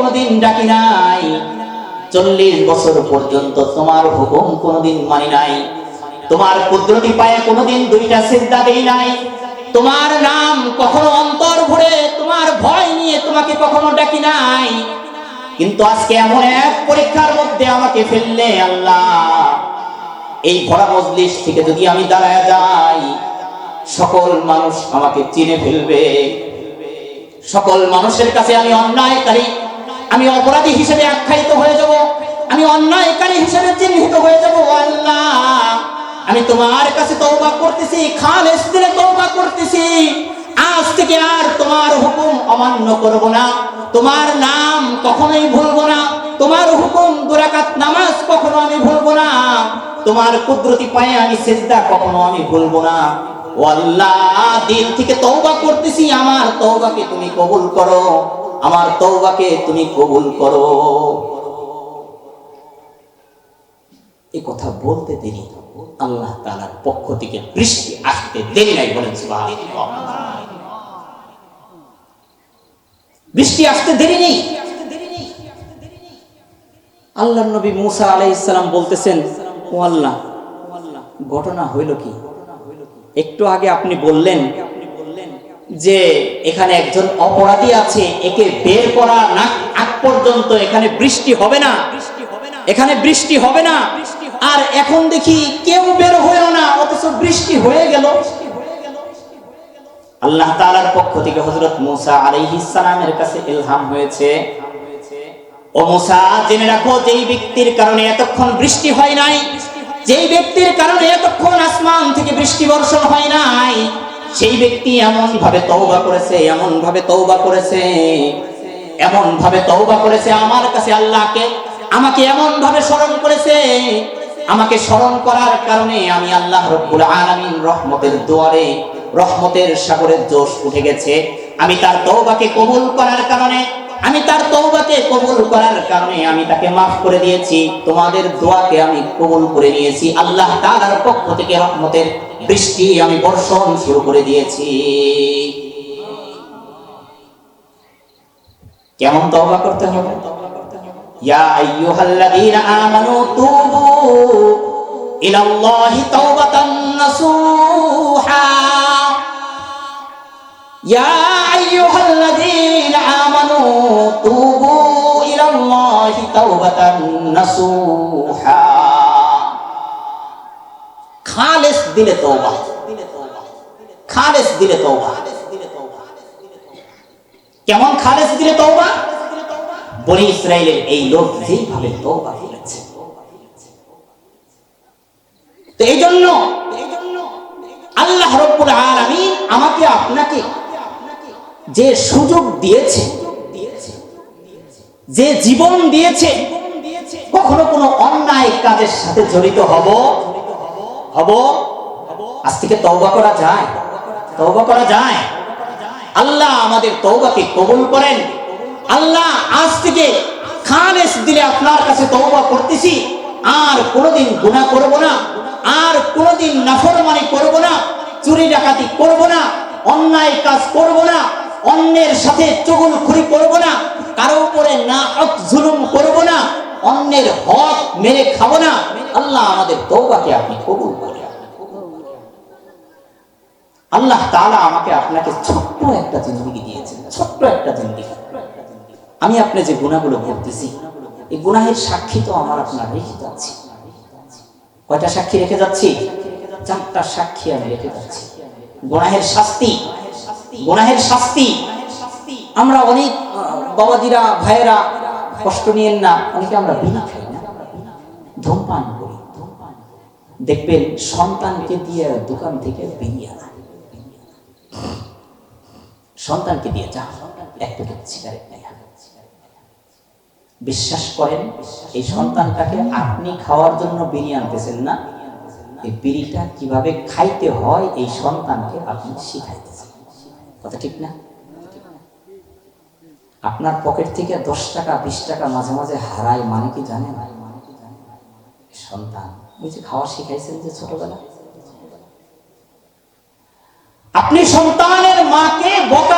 কোনোদিন ডাকি নাই। চল্লিশ বছর পর্যন্ত তোমার হুকুম কোনোদিন মানি নাই। তোমার কুদরতি পায়ে কোনোদিন দুইটা সিদ্ধা দেই নাই। তোমার নাম কখনো অন্তর ভরে, তোমার ভয় নিয়ে তোমাকে কখনো ডাকি নাই। কিন্তু আজকে এমন এক পরীক্ষার মধ্যে আমাকে ফেললে আল্লাহ। এই ভরা মজলিস থেকে যদি আমি দাঁড়ায় যাই, সকল মানুষ আমাকে চিনে ফেলবে। সকল মানুষের কাছে আমি অন্যায়কারী আমি অপরাধী হিসেবে আখ্যায়িত হয়ে যাব। আমি অন্যায়কারী হিসেবে চিহ্নিত হয়ে যাব। আল্লাহ, আমি তোমার কাছে তওবা করতেছি, খালেস দিলে তওবা করতেছি। আজ থেকে আর তোমার হুকুম অমান্য করব না। তোমার নাম কখনোই ভুলবো না। তোমার হুকুম দুরাকাত নামাজ কখনো আমি ভুলব না। তোমার কুদরতি পায়ে আমি সেজদা কখনো আমি ভুলবো না। ও আল্লাহ দিল থেকে তওবা করতেছি, আমার তওবাকে তুমি কবুল করো। আমার তওবাকে তুমি কবুল করো। এই কথা বলতে দেরি আল্লাহ তাআলার পক্ষ থেকে বৃষ্টি আসতে দেরি নাই বলেন বৃষ্টি আসতে দেরি নেই। আল্লাহ নবী মুসা আলাইহিস ইসলাম বলতেছেন, ও আল্লাহ, ঘটনা হইল কি? একটু আগে আপনি বললেন যে এখানে একজন অপরাধী আছে একে বের করা না আগ পর্যন্ত এখানে বৃষ্টি হবে না। এখানে বৃষ্টি হবে না। আর এখন দেখি কেউ বের হইল না অথচ বৃষ্টি হয়ে গেল। আল্লাহ তাআলার পক্ষ থেকে হযরত মুসা আলাইহিস সালামের কাছে ইলহাম হয়েছে। ও মুসা জেনে রাখো যেই ব্যক্তির কারণে এতক্ষণ বৃষ্টি হয় নাই। যেই ব্যক্তির কারণে এতক্ষণ আসমান থেকে বৃষ্টি বর্ষণ হয় নাই সেই ব্যক্তি এমন ভাবে তওবা করেছে এমন ভাবে তওবা করেছে এমন ভাবে তওবা করেছে, আমার কাছে আল্লাহকে আমাকে এমন ভাবে স্মরণ করেছে, আমাকে স্মরণ করার কারণে আমি আল্লাহ রব্বুল আলামিন রহমতের দুয়ারে, রহমতের সাগরের জোশ উঠে গেছে। আমি তার তওবাকে কবুল করার কারণে, আমি তার তওবাকে কবুল করার কারণে আমি তাকে মাফ করে দিয়েছি। তোমাদের দোয়াকে আমি কবুল করে নিয়েছি। আল্লাহ তাআলার পক্ষ থেকে রহমতের বৃষ্টি আমি বর্ষণ শুরু করে দিয়েছি। কেমন তওবা করতে হবে? ইয়া তুবু তুবু খালেস দিলে তওবা। খালেস কেমন খালেস বনি ইসরায়েলের এই লোক যেইভাবে তো এই জন্য আল্লাহ রব্বুল আলামিন আমাকে, আপনাকে যে সুযোগ দিয়েছে, যে জীবন দিয়েছে, কখনো কোনো অন্যায় কাজের সাথে জড়িত হব হব? আজ থেকে তওবা করা যায়। তওবা করা যায়। আল্লাহ আমাদের তওবাকে কবুল করেন। আল্লাহ আজ থেকে খালেস দিলে আপনার কাছে তওবা করতেছি। আর কোনোদিন গুনাহ করব না। আর কোনোদিন নাফরমানি করব না। চুরি ডাকাতি করব না। অন্যায় কাজ করব না। অন্যের সাথে চুগলখড়ি করব না। কারও উপরে না জুলুম করব না। অন্যের হক মেরে খাব না। আল্লাহ আমাদের তওবাকে আপনি কবুল করেন আল্লাহ তাআলা আমাকে আপনাকে ছোট্ট একটা জিন্দগি দিয়েছেন, ছোট্ট একটা জিন্দগি। আমি আপনি যে গুণাগুলো করতেছি এই গুনাহের সাক্ষী তো আমার আপনার রেখে যাচ্ছি কয়টা সাক্ষী রেখে যাচ্ছি? চারটা সাক্ষী আমি রেখে যাচ্ছি। গুনাহের শাস্তি গুনাহের শাস্তি। আমরা অনেক বাবাজিরা, ভাইয়েরা কষ্ট নিয়েন না, অনেকে আমরা বিড়ি খাই না। ধূমপান করি। দেখবেন সন্তানকে দিয়ে দোকান থেকে বিড়ি আনা। সন্তানকে দিয়ে যা, এক প্যাকেট সিগারেট আন। বিশ্বাস করেন, এই সন্তানটাকে আপনি খাওয়ার জন্য বিড়ি আনতেছেন না। এই বিড়িটা কীভাবে খাইতে হয়, এই সন্তানকে আপনি শিখাইতেছেন। কথা ঠিক না? আপনার পকেট থেকে দশ টাকা, বিশ টাকা মাঝে মাঝে হারায় মানে কি জানেন সন্তান। ওই যে খাওয়া শিখাইছেন যে ছোটবেলা। আপনি সন্তানের মাকে বড়